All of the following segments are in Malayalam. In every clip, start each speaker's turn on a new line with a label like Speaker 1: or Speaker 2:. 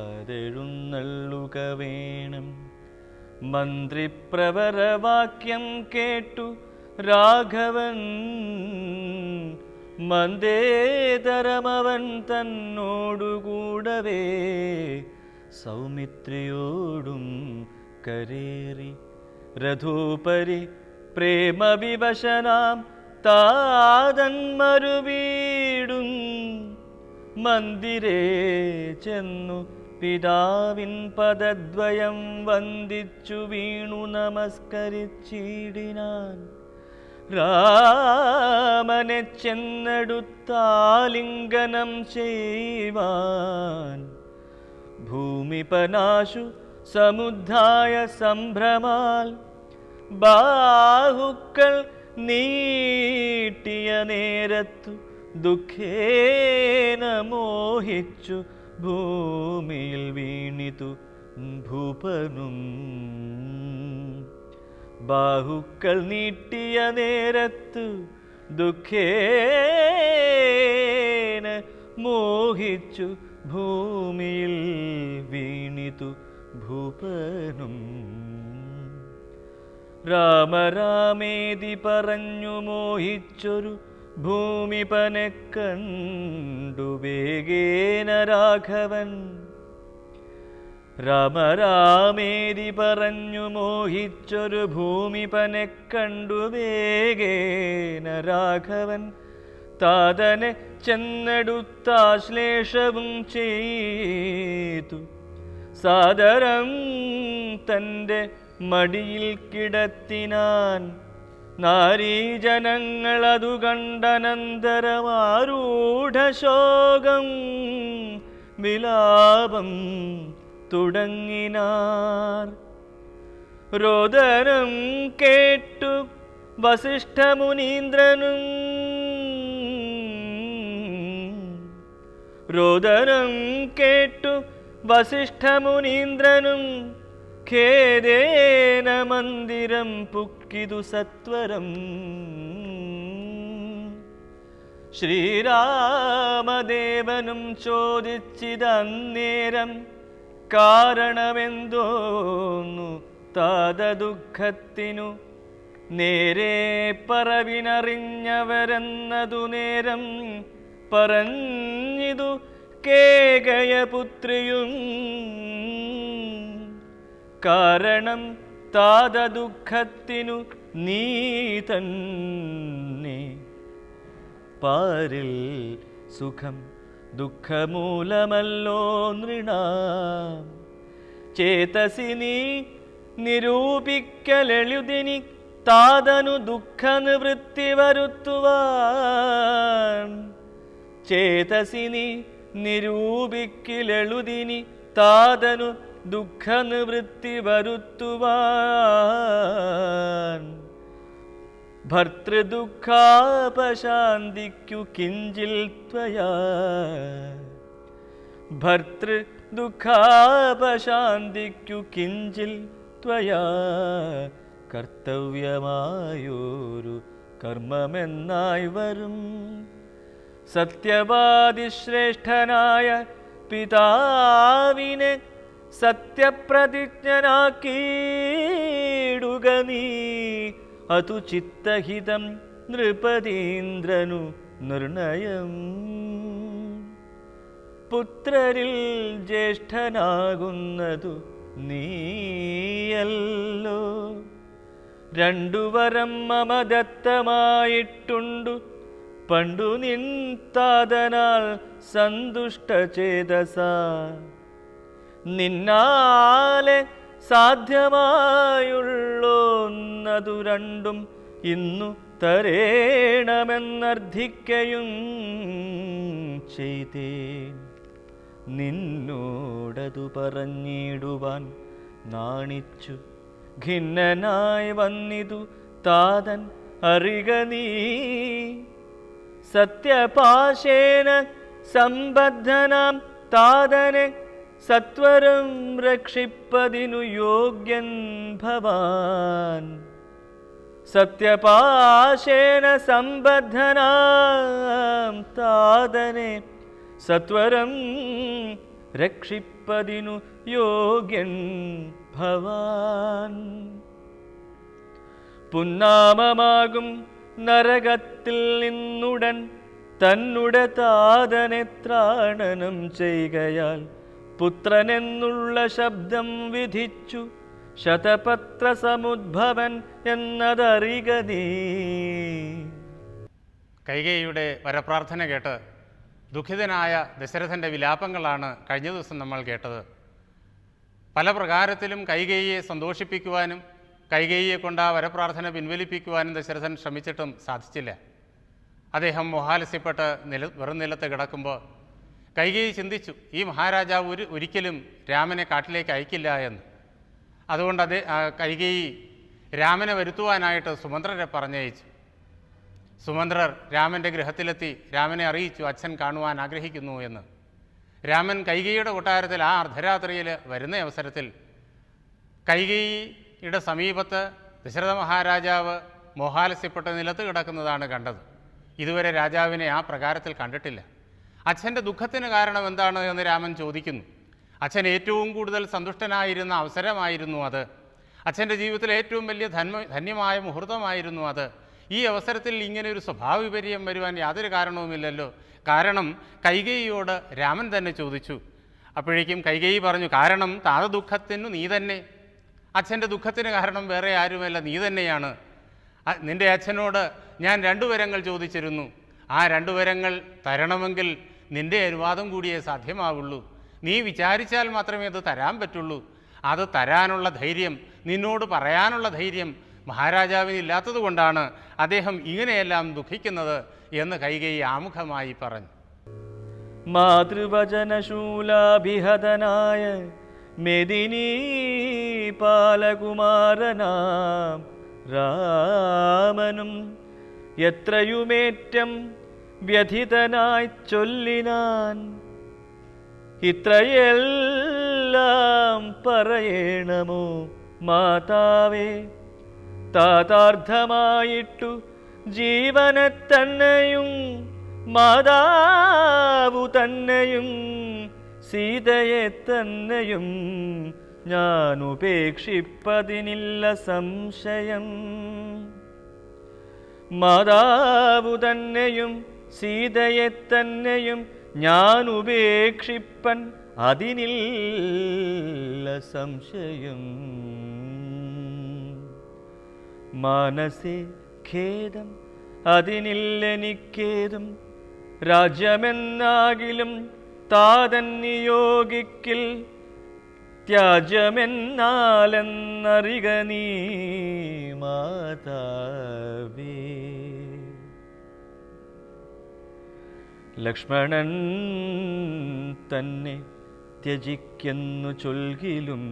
Speaker 1: വൈകാതെഴുന്നള്ളുക വേണം മന്ത്രിപ്രവരവാക്യം കേട്ടു രാഘവൻ. മന്ദേതരമവൻ തന്നോടുകൂടവേ. സൗമിത്രിയോടും കരേറി. രഥോപരി പ്രേമവിവശനാം താതന്മരുവീടും മന്ദിരേ ചെന്നു പിതാവിൻ പദദ്വയം വന്ദിച്ചു വീണു നമസ്കരിച്ചിടിനാൻ. രാമനെ ചെന്നെടുത്താലിംഗനം ചെയ്യുവാൻ. ഭൂമിപനാശു സമുദ്ധായ സംഭ്രമാൽ. ബാഹുക്കൾ നീട്ടിയ നേരത്തു ദുഃഖേന മോഹിച്ചു ഭൂമിയിൽ വീണിതു ഭൂപനും. ബാഹുക്കൾ നീട്ടിയ നേരത്തു ദുഃഖേന മോഹിച്ചു ഭൂമിയിൽ വീണിതു ഭൂപനും. രാമരാമേതി പറഞ്ഞു മോഹിച്ചൊരു ഭൂമിപനെ കണ്ടു വേഗേന രാഘവൻ. രാമരാമേരി പറഞ്ഞു മോഹിച്ചൊരു ഭൂമിപനെ കണ്ടു വേഗേന രാഘവൻ. താതനെ ചെന്നെടുത്താശ്ലേഷവും ചെയ്തു. സാദരം തന്റെ മടിയിൽ കിടത്തിനാൻ നാരീജനങ്ങളതു കണ്ടനന്തരമാരൂഢശോകം വിലാപം തുടങ്ങിനാർ. രോദനം കേട്ടു വസിഷ്ഠമുനീന്ദ്രനും. രോദനം കേട്ടു വസിഷ്ഠമുനീന്ദ്രനും. ഖേദേന മന്ദിരം പുക്കിതു സത്വരം. ശ്രീരാമദേവനും ചോദിച്ചിതന്നേരം കാരണമെന്തോന്നു തത ദുഃഖത്തിനു നേരെ പറവിനറിഞ്ഞവരെന്നതു നേരം പറഞ്ഞിതു കേകയപുത്രിയും കാരണം താത ദുഃഖത്തിനു നീ തന്നെ. പാരിൽ സുഖം ദുഃഖമൂലമല്ലോ നൃണ. ചേതസി നീ നിരൂപിക്കലെഴുതിനി താതനു ദുഃഖ നിവൃത്തി വരുത്തുവാൻ ചേതസിനി നിരൂപിക്കലെഴുതിനി താതനു ദുഃഖ നിവൃത്തി വരുത്തുവാൻ ഭർത്തൃദുഃഖാപശാന്തിക്കു കിഞ്ചിൽ ത്വയാ ഭർത്തൃദുഃഖാപശാന്തിക്കു കിഞ്ചിൽ ത്വയാ കർത്തവ്യമായൊരു കർമ്മമെന്നായി വരും. സത്യവാദിശ്രേഷ്ഠനായ പിതാവിനെ സത്യപ്രതിജ്ഞനാക്കിയിടുക നീ. അതു ചിത്തഹിതം നൃപതീന്ദ്രനു നിർണയം. പുത്രരിൽ ജ്യേഷ്ഠനാകുന്നതു നീയല്ലോ. രണ്ടു വരം മമദത്തമായിട്ടുണ്ടു പണ്ടു നിൻ താതനാൽ സന്തുഷ്ടചേതസ നിന്നാലെ സാധ്യമായുള്ളൊന്നതു രണ്ടും ഇന്നു തരേണമെന്നർത്ഥിക്കയും ചെയ്തേ നിന്നോടതു പറഞ്ഞിടുവാൻ നാണിച്ചു. ഖിന്നനായി വന്നിതു താതൻ അറിക നീ. സത്യപാശേന സംബദ്ധനാം താതനെ സത്വരം രക്ഷിപ്പതിനു യോഗ്യൻ ഭവാൻ. സത്യപാശേന സമ്പദ്ധനാം താതനെ സത്വരം രക്ഷിപ്പതിനു യോഗ്യൻ ഭവാൻ. പുന്നാമമാകും നരകത്തിൽ നിന്നുടൻ തന്നുടെ താതനെ ത്രാണനം ചെയ്യുകയാൽ പുത്രനെന്നുള്ള ശബ്ദം വിധിച്ചു. ശതപത്ര സമുദ്ഭവൻ എന്നതറിക നീ.
Speaker 2: വരപ്രാർത്ഥന കേട്ട് ദുഃഖിതനായ ദശരഥന്റെ വിലാപങ്ങളാണ് കഴിഞ്ഞ ദിവസം നമ്മൾ കേട്ടത്. പല പ്രകാരത്തിലും കൈകേയിയെ സന്തോഷിപ്പിക്കുവാനും കൈകേയിയെ കൊണ്ട് ആ വരപ്രാർത്ഥന പിൻവലിപ്പിക്കുവാനും ദശരഥൻ ശ്രമിച്ചിട്ടും സാധിച്ചില്ല. അദ്ദേഹം മോഹാലസ്യപ്പെട്ട് നില വെറും നിലത്ത് കിടക്കുമ്പോൾ കൈകേയി ചിന്തിച്ചു ഈ മഹാരാജാവ് ഒരു ഒരിക്കലും രാമനെ കാട്ടിലേക്ക് അയക്കില്ല എന്ന്. അതുകൊണ്ട് അതേ കൈകേയി രാമനെ വരുത്തുവാനായിട്ട് സുമന്ത്രരെ പറഞ്ഞയച്ചു. സുമന്ത്രർ രാമന്റെ ഗൃഹത്തിലെത്തി രാമനെ അറിയിച്ചു അച്ഛൻ കാണുവാൻ ആഗ്രഹിക്കുന്നു എന്ന്. രാമൻ കൈകേയിയുടെ കൊട്ടാരത്തിൽ ആ അർദ്ധരാത്രിയിൽ വരുന്ന അവസരത്തിൽ കൈകേയിയുടെ സമീപത്ത് ദശരഥ മഹാരാജാവ് മോഹാലസ്യപ്പെട്ട നിലത്ത് കിടക്കുന്നതാണ് കണ്ടത്. ഇതുവരെ രാജാവിനെ ആ പ്രകാരത്തിൽ കണ്ടിട്ടില്ല. അച്ഛന്റെ ദുഃഖത്തിന് കാരണം എന്താണ് എന്ന് രാമൻ ചോദിക്കുന്നു. അച്ഛൻ ഏറ്റവും കൂടുതൽ സന്തുഷ്ടനായിരുന്ന അവസരമായിരുന്നു അത്. അച്ഛന്റെ ജീവിതത്തിലെ ഏറ്റവും വലിയ ധന്മ ധന്യമായ മുഹൂർത്തമായിരുന്നു അത്. ഈ അവസരത്തിൽ ഇങ്ങനെ ഒരു സ്വഭാവവിപര്യം വരുവാൻ യാതൊരു കാരണവുമില്ലല്ലോ. കാരണം കൈകേയിയോട് രാമൻ തന്നെ ചോദിച്ചു. അപ്പോഴേക്കും കൈകേയി പറഞ്ഞു കാരണം താത ദുഃഖത്തിനു നീ തന്നെ. അച്ഛന്റെ ദുഃഖത്തിന് കാരണം വേറെ ആരുമല്ല നീ തന്നെയാണ്. നിന്റെ അച്ഛനോട് ഞാൻ രണ്ടു വരങ്ങൾ ചോദിച്ചിരുന്നു. ആ രണ്ടു വരങ്ങൾ തരണമെങ്കിൽ നിന്റെ അനുവാദം കൂടിയേ സാധ്യമാവുള്ളൂ. നീ വിചാരിച്ചാൽ മാത്രമേ അത് തരാൻ പറ്റുള്ളൂ. അത് തരാനുള്ള ധൈര്യം നിന്നോട് പറയാനുള്ള ധൈര്യം മഹാരാജാവിന് ഇല്ലാത്തത് കൊണ്ടാണ് അദ്ദേഹം ഇങ്ങനെയെല്ലാം ദുഃഖിക്കുന്നത് എന്ന് കൈകൈ ആമുഖമായി പറഞ്ഞു.
Speaker 1: മാതൃവചനശൂലാഭിഹതനായ മെദിനീപാലകുമാരനാം രാമനും എത്രയുമേറ്റം വ്യഥിതനായി ചൊല്ലിനാൻ ഇത്രയെല്ലാം പറയണമോ മാതാവേ? താതാർത്ഥമായിട്ടു ജീവനെ തന്നെയും മാതാവു തന്നെയും സീതയെ തന്നെയും ഞാൻ ഉപേക്ഷിപ്പതിനില്ല സംശയം. മാതാവു തന്നെയും സീതയെ തന്നെയും ഞാൻ ഉപേക്ഷിപ്പൻ. അതിനില്ല സംശയം. മനസ്സേ ഖേദം അതിനില്ലെനിക്കേതും. രാജ്യമെന്നാകിലും താതൻ നിയോഗിക്കിൽ ത്യാജമെന്നാലെന്നറിക നീ മാതാവേ. ലക്ഷ്മണൻ തന്നെ ത്യജിക്കുന്നു ചൊൽകിലും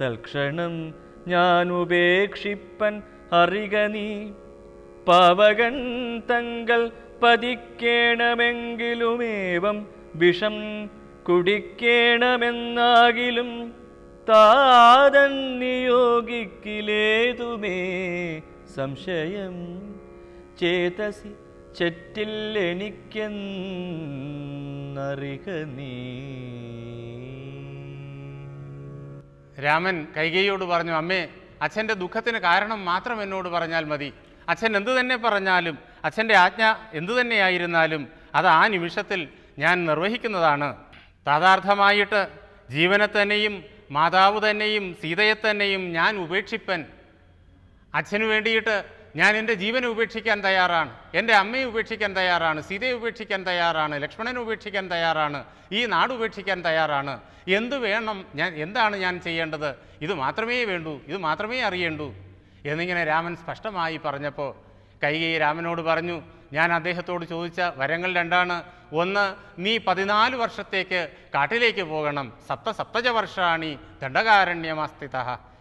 Speaker 1: തൽക്ഷണം ഞാൻ ഉപേക്ഷിപ്പൻ അറിക നീ. പാവകൻ തങ്ങൾ പതിക്കേണമെങ്കിലുമേവം വിഷം കുടിക്കേണമെന്നാകിലും താതൻ നിയോഗിക്കിലേതുമേ സംശയം. ചേതസി ചെറ്റില്ലെനിക്കെന്നറിക നീ.
Speaker 2: രാമൻ കൈകയോട് പറഞ്ഞു അമ്മേ അച്ഛന്റെ ദുഃഖത്തിന് കാരണം മാത്രം എന്നോട് പറഞ്ഞാൽ മതി. അച്ഛൻ എന്തു തന്നെ പറഞ്ഞാലും അച്ഛന്റെ ആജ്ഞ എന്തു തന്നെയായിരുന്നാലും അത് ആ നിമിഷത്തിൽ ഞാൻ നിർവഹിക്കുന്നതാണ്. താതാർത്ഥമായിട്ട് ജീവനെ തന്നെയും മാതാവ് തന്നെയും സീതയെ തന്നെയും ഞാൻ ഉപേക്ഷിപ്പൻ. അച്ഛനു വേണ്ടിയിട്ട് ഞാൻ എന്റെ ജീവനെ ഉപേക്ഷിക്കാൻ തയ്യാറാണ് എന്റെ അമ്മയെ ഉപേക്ഷിക്കാൻ തയ്യാറാണ് സീതയെ ഉപേക്ഷിക്കാൻ തയ്യാറാണ് ലക്ഷ്മണനെ ഉപേക്ഷിക്കാൻ തയ്യാറാണ് ഈ നാട് ഉപേക്ഷിക്കാൻ തയ്യാറാണ്. എന്ത് വേണം ഞാൻ എന്താണ് ഞാൻ ചെയ്യേണ്ടത്? ഇത് മാത്രമേ വേണ്ടൂ ഇത് മാത്രമേ അറിയേണ്ടൂ. എന്നിങ്ങനെ രാമൻ സ്പഷ്ടമായി പറഞ്ഞപ്പോൾ കൈകൈ രാമനോട് പറഞ്ഞു ഞാൻ അദ്ദേഹത്തോട് ചോദിച്ച വരങ്ങൾ രണ്ടാണ്. ഒന്ന് നീ പതിനാല് വർഷത്തേക്ക് കാട്ടിലേക്ക് പോകണം. സപ്ത സപ്തജ വർഷാണി ദണ്ഡകാരണ്യമാസ്ഥിത.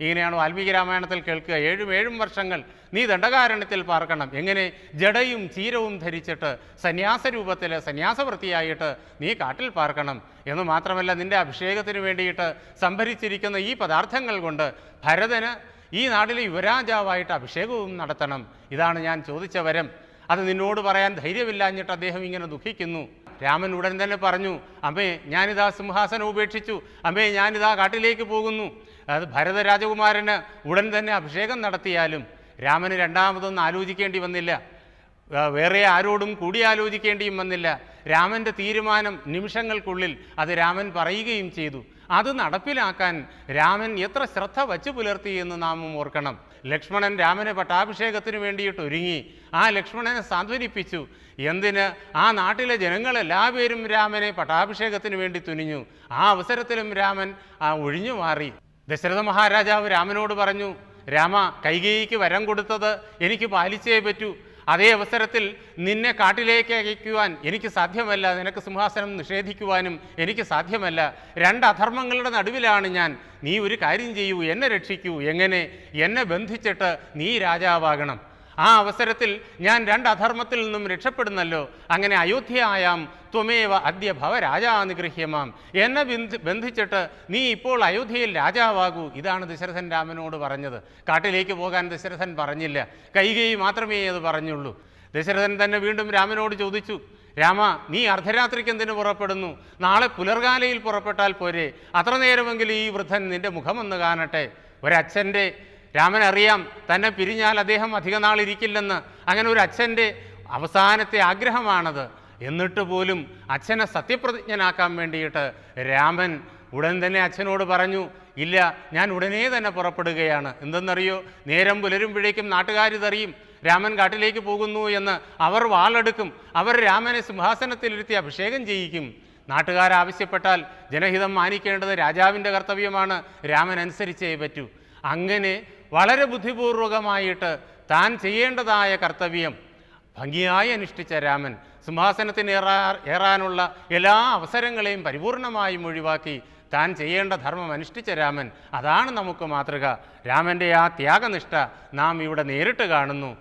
Speaker 2: ഇങ്ങനെയാണ് വാൽമീകി രാമായണത്തിൽ കേൾക്കുക. ഏഴും ഏഴും വർഷങ്ങൾ നീ ദണ്ഡകാരണ്യത്തിൽ പാർക്കണം. എങ്ങനെ? ജടയും ചീരവും ധരിച്ചിട്ട് സന്യാസ രൂപത്തിൽ സന്യാസവൃത്തിയായിട്ട് നീ കാട്ടിൽ പാർക്കണം. എന്ന് മാത്രമല്ല നിന്റെ അഭിഷേകത്തിന് വേണ്ടിയിട്ട് സംഭരിച്ചിരിക്കുന്ന ഈ പദാർത്ഥങ്ങൾ കൊണ്ട് ഭരതന് ഈ നാട്ടിലെ യുവരാജാവായിട്ട് അഭിഷേകവും നടത്തണം. ഇതാണ് ഞാൻ ചോദിച്ച വരം. അത് നിന്നോട് പറയാൻ ധൈര്യമില്ലാഞ്ഞിട്ട് അദ്ദേഹം ഇങ്ങനെ ദുഃഖിക്കുന്നു. രാമൻ ഉടൻ തന്നെ പറഞ്ഞു അമ്മേ ഞാനിതാ സിംഹാസനം ഉപേക്ഷിച്ചു. അമ്മേ ഞാനിതാ കാട്ടിലേക്ക് പോകുന്നു. അത് ഭരത രാജകുമാരന് ഉടൻ തന്നെ അഭിഷേകം നടത്തിയാലും രാമന് രണ്ടാമതൊന്നും ആലോചിക്കേണ്ടി വന്നില്ല. വേറെ ആരോടും കൂടി ആലോചിക്കേണ്ടിയും വന്നില്ല. രാമന്റെ തീരുമാനം നിമിഷങ്ങൾക്കുള്ളിൽ അത് രാമൻ പറയുകയും ചെയ്തു. അത് നടപ്പിലാക്കാൻ രാമൻ എത്ര ശ്രദ്ധ വച്ചു പുലർത്തി എന്ന് നാം ഓർക്കണം. ലക്ഷ്മണൻ രാമനെ പട്ടാഭിഷേകത്തിന് വേണ്ടിയിട്ട് ഒരുങ്ങി. ആ ലക്ഷ്മണനെ സാന്ത്വനിപ്പിച്ചു. എന്തിന്? ആ നാട്ടിലെ ജനങ്ങളെല്ലാവരും രാമനെ പട്ടാഭിഷേകത്തിന് വേണ്ടി തുനിഞ്ഞു. ആ അവസരത്തിലും രാമൻ ആ ഒഴിഞ്ഞു മാറി. ദശരഥ മഹാരാജാവ് രാമനോട് പറഞ്ഞു രാമ കൈകേയിക്ക് വരം കൊടുത്തത് എനിക്ക് പാലിച്ചേ പറ്റൂ. അതേ അവസരത്തിൽ നിന്നെ കാട്ടിലേക്ക് അയക്കുവാൻ എനിക്ക് സാധ്യമല്ല. നിനക്ക് സിംഹാസനം നിഷേധിക്കുവാനും എനിക്ക് സാധ്യമല്ല. രണ്ട് അധർമ്മങ്ങളുടെ നടുവിലാണ് ഞാൻ. നീ ഒരു കാര്യം ചെയ്യൂ എന്നെ രക്ഷിക്കൂ. എങ്ങനെ? എന്നെ ബന്ധിച്ചിട്ട് നീ രാജാവാകണം. ആ അവസരത്തിൽ ഞാൻ രണ്ട് അധർമ്മത്തിൽ നിന്നും രക്ഷപ്പെടുന്നല്ലോ. അങ്ങനെ അയോധ്യയായാം ത്വമേവ അദ്യ ഭവ രാജാനുഗൃഹ്യമാം എന്നെ ബന്ധി ബന്ധിച്ചിട്ട് നീ ഇപ്പോൾ അയോധ്യയിൽ രാജാവാകൂ. ഇതാണ് ദശരഥൻ രാമനോട് പറഞ്ഞത്. കാട്ടിലേക്ക് പോകാൻ ദശരഥൻ പറഞ്ഞില്ല. കൈകൈ മാത്രമേ അത് പറഞ്ഞുള്ളൂ. ദശരഥൻ തന്നെ വീണ്ടും രാമനോട് ചോദിച്ചു രാമ നീ അർദ്ധരാത്രിക്ക് എന്തിനു പുറപ്പെടുന്നു? നാളെ പുലർകാലയിൽ പുറപ്പെട്ടാൽ പോരെ. അത്ര നേരമെങ്കിലും ഈ വൃദ്ധൻ നിന്റെ മുഖമൊന്ന് കാണട്ടെ. ഒരച്ഛന്റെ രാമൻ അറിയാം തന്നെ പിരിഞ്ഞാൽ അദ്ദേഹം അധിക നാൾ ഇരിക്കില്ലെന്ന് അങ്ങനെ ഒരു അച്ഛന്റെ അവസാനത്തെ ആഗ്രഹമാണത്. എന്നിട്ട് പോലും അച്ഛനെ സത്യപ്രതിജ്ഞനാക്കാൻ വേണ്ടിയിട്ട് രാമൻ ഉടൻ തന്നെ അച്ഛനോട് പറഞ്ഞു ഇല്ല ഞാൻ ഉടനെ തന്നെ പുറപ്പെടുകയാണ്. എന്തെന്നറിയോ? നേരം പുലരുമ്പോഴേക്കും നാട്ടുകാരിതറിയും രാമൻ കാട്ടിലേക്ക് പോകുന്നു എന്ന് അവർ വാളെടുക്കും. അവർ രാമനെ സിംഹാസനത്തിലിരുത്തി അഭിഷേകം ചെയ്യിക്കും. നാട്ടുകാരാവശ്യപ്പെട്ടാൽ ജനഹിതം മാനിക്കേണ്ടത് രാജാവിന്റെ കർത്തവ്യമാണ്. രാമൻ അനുസരിച്ചേ പറ്റൂ. അങ്ങനെ വളരെ ബുദ്ധിപൂർവകമായിട്ട് താൻ ചെയ്യേണ്ടതായ കർത്തവ്യം ഭംഗിയായി അനുഷ്ഠിച്ച രാമൻ സിംഹാസനത്തിന് ഏറാ ഏറാനുള്ള എല്ലാ അവസരങ്ങളെയും പരിപൂർണമായും ഒഴിവാക്കി താൻ ചെയ്യേണ്ട ധർമ്മം അനുഷ്ഠിച്ച രാമൻ. അതാണ് നമുക്ക് മാതൃക. രാമന്റെ ആ ത്യാഗനിഷ്ഠ നാം ഇവിടെ നേരിട്ട് കാണുന്നു.